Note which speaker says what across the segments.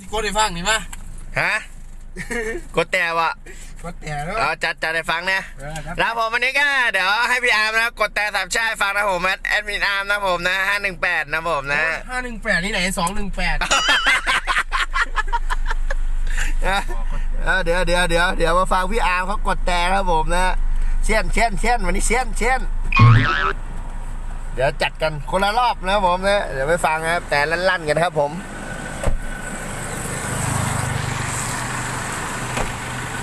Speaker 1: สิโกดให้ฟังนี่มา
Speaker 2: ฮะกดแต่วะ
Speaker 1: กดแต่แล้ว
Speaker 2: เอาจัดจัดให้ฟังนะ
Speaker 1: เออครับ
Speaker 2: แล้วผมวันนี้ก็เดี๋ยวให้พี่อาร์มนะกดแต่สามชาติฟังนะผมแอดแอดมินอาร์มนะผมนะห้าหนึ่งแปดนะผมนะ
Speaker 1: ห้าหนึ่งแปดนี่ไหนสองหนึ่งแปด
Speaker 2: เออเดี๋ยวเดี๋ยวเดี๋ยวเดี๋ยวมาฟังพี่อาร์มเขากดแต่ครับผมนะเชียนเชียนเชียนวันนี้เชียนเชียนเดี๋ยวจัดกันคนละรอบนะครับผมนะเดี๋ยวไปฟังนะครับแต่ลั่นๆกันครับผม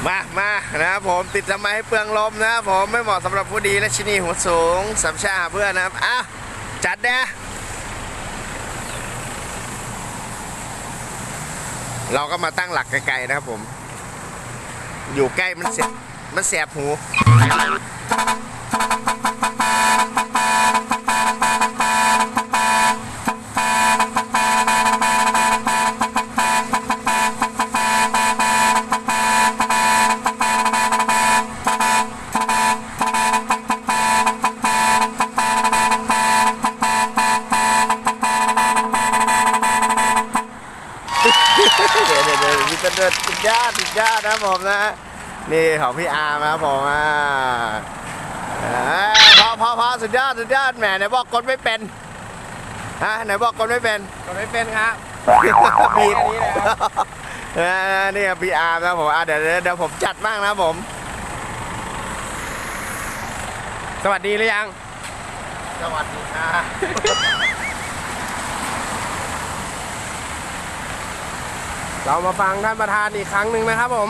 Speaker 2: มามานะครับผมติดทำไมให้เปลืองลมนะครับผมไม่เหมาะสำหรับผู้ดีและชินีหัวสูงสัมชาเพื่อนนะครับอ้าจัดเด้เราก็มาตั้งหลักไกลๆนะครับผม อยู่ใกล้มันเสียบมันเสียบหู ดี๋ยวเดี๋ยวเดี๋ยวมีกระเดิดสุดยอดสุดยอดนะครับผมนะ นี่ของพี่อาร์มนะครับผมอ่าอ่าพอพอพอสุดยอดสุดยอดแหมไหนบอกกดไม่เป็นฮะไหนบอกกดไม่เป็น
Speaker 1: กดไม่เป็นครับ
Speaker 2: บีบ
Speaker 1: แค่นี้แหละครับ
Speaker 2: อ่านี่ครับพี่อาร์มนะครับผมอ่าเดี๋ยวเดี๋ยวเดี๋ยวผมจัดบ้างนะครับผม
Speaker 1: สวัสดีหรือยัง
Speaker 2: สวัสดีค่ะ
Speaker 1: เรามาฟังท่านประธานอีกครั้งหนึ่งนะครับผม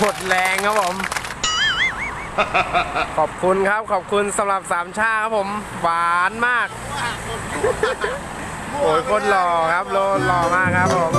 Speaker 1: หมดแรงครับผม ขอบคุณครับ ขอบคุณสำหรับสามชาครับผม หวานมาก โอ้ยโคนหล่อครับโลหล่อมากครับผม